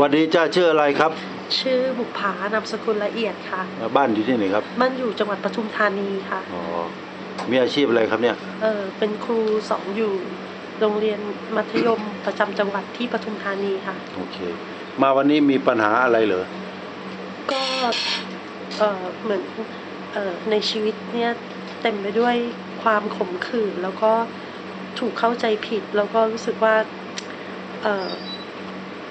วันนี้จ้าชื่ออะไรครับ ชื่อบุภานามสกุลละเอียดค่ะ บ้านอยู่ที่ไหนครับมันอยู่จังหวัดปทุมธานีค่ะอ๋อมีอาชีพอะไรครับเนี่ยเออเป็นครูสอนอยู่โรงเรียนมัธยมประจำจังหวัดที่ปทุมธานีค่ะโอเค มาวันนี้มีปัญหาอะไรเหรอก็เออเหมือนเออในชีวิตเนี่ยเต็มไปด้วยความขมขื่นแล้วก็ถูกเข้าใจผิด แล้วก็รู้สึกว่าเออ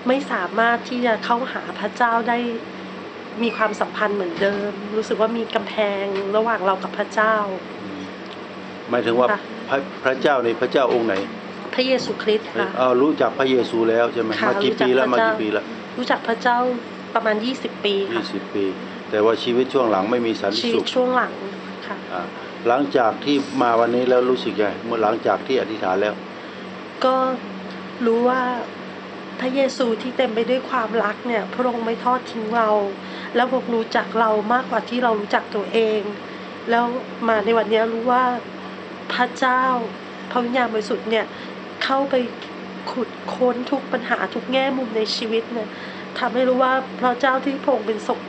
ไม่สามารถที่จะเข้าหาพระเจ้าได้มีความสัมพันธ์เหมือนเดิม รู้สึกว่ามีกำแพงระหว่างเรากับพระเจ้า หมายถึงว่าค่ะ พระพระเจ้าในพระเจ้าองค์ไหนพระเยซูคริสต์ค่ะ เออรู้จักพระเยซูแล้วใช่ไหมค่ะมากี่รู้จักปีแล้วพมาระเจ้า กี่ปีแล้วรู้จักพระเจ้าประมาณ 20 ปียี่ค่ะสิบปี แต่ว่าชีวิตช่วงหลังไม่มีสันติชีวิสุตขช่วงหลังค่ะ อ่าหลังจากที่มาวันนี้แล้วรู้สึกยังไงเมื่อหลังจากที่อธิษฐานแล้ว ก็รู้ว่าพ ระเยซูที่เต็มไปด้วยความรักเนี่ย พระองค์ไม่ทอดทิ้งเรา แล้วพระองค์รู้จักเรามากกว่าที่เรารู้จักตัวเอง แล้วมาในวันนี้รู้ว่าพระเจ้าพระวิญญาณบริสุทธิ์เนี่ยเข้าไปขุดค้นทุกปัญหาทุกแง่มุมในชีวิตเนี่ยทำให้รู้ว่าพระเจ้าที่พระองค์เป็นศพ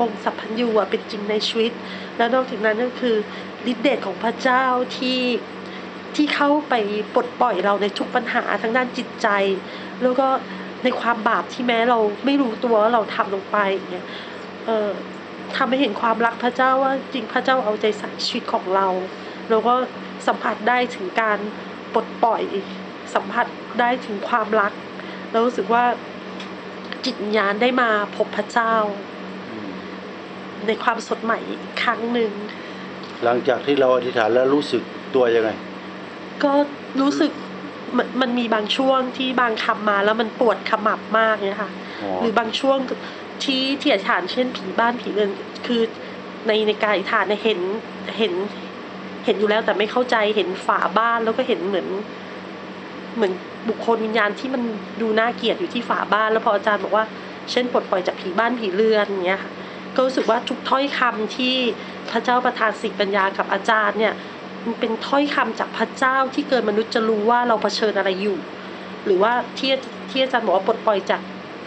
องค์สัพพัญญูอะเป็นจริงในชีวิต แล้วนอกจากนั้นก็คือฤทธิเดชของพระเจ้าที่ ที่เข้าไปปลดปล่อยเราในทุกปัญหาทางด้านจิตใจ แล้วก็ในความบาปที่แม้เราไม่รู้ตัวว่าเราทำลงไปอย่างเนี่ยเอ่อทำให้เห็นความรักพระเจ้าว่าจริงพระเจ้าเอาใจใส่ชีวิตของเรา แล้วก็สัมผัสได้ถึงการปลดปล่อยสัมผัสได้ถึงความรักแล้วรู้สึกว่าจิตวิญญาณได้มาพบพระเจ้า ในความสดใหม่อีกครั้งหนึ่งหลังจากที่เราอธิษฐานแล้วรู้สึกตัวยังไง ก็รู้สึกมันมันมีบางช่วงที่บางคำมาแล้วมันปวดขมับมากเนี่ยค่ะอ๋อหรือบางช่วงที่ที่อธิษฐานเช่นผีบ้านผีเรือนคือในในการอธิษฐานเนี่ยเห็นเห็น เห็นอยู่แล้วแต่ไม่เข้าใจเห็นฝาบ้านแล้วก็เห็นเหมือน เหมือนบุคคลวิญญาณที่มันดูน่าเกลียดอยู่ที่ฝาบ้าน แล้วพออาจารย์บอกว่า เช่นปลดปล่อยจากผีบ้านผีเรือนอย่างเงี้ยค่ะก็รู้สึกว่าทุกถ้อยคำที่พระเจ้าประทานสิทธิปัญญากับอาจารย์เนี่ย มันเป็นถ้อยคำจากพระเจ้าที่เกินมนุษย์จะรู้ว่าเราเผชิญอะไรอยู่ หรือว่าที่ที่อาจารย์บอกว่าปลดปล่อยจาก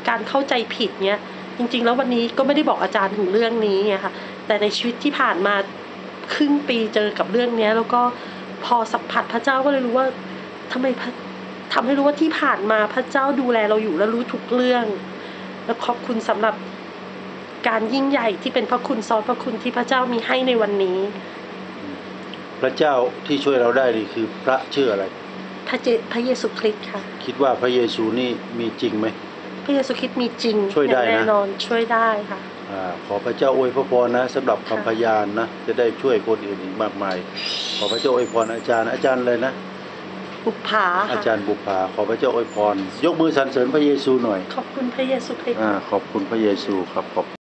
การเข้าใจผิดเนี่ยจริง ๆ แล้ววันนี้ก็ไม่ได้บอกอาจารย์ถึงเรื่องนี้ไงค่ะแต่ในชีวิตที่ผ่านมาครึ่งปีเจอกับเรื่องเนี้ย แล้วก็พอสัมผัสพระเจ้าก็เลยรู้ว่าทำไมพระทำให้รู้ว่าที่ผ่านมาพระเจ้าดูแลเราอยู่และรู้ทุกเรื่อง แล้วขอบคุณสำหรับการยิ่งใหญ่ที่เป็นพระคุณซ้อนพระคุณที่พระเจ้ามีให้ในวันนี้ พระเจ้าที่ช่วยเราได้นี่คือพระชื่ออะไร พระเจพระเยซูคริสต์ค่ะ คิดว่าพระเยซูนี่มีจริงไหม พระเยซูคริสต์มีจริงช่วยได้นะอย่างแน่นอนช่วยได้ค่ะอาขอพระเจ้าอวยพระพรนะสำหรับค่ะคำพยานนะจะได้ช่วยคนอื่นอีกมากมาย ขอพระเจ้าอวยพรอาจารย์อาจารย์เลยนะบุปผาอาค่ะจารย์บุปผาขอพระเจ้าอวยพร ยกมือสรรเสริญพระเยซูหน่อย ขอบคุณพระเยซูคริสต์อาขอบคุณพระเยซูครับขอบ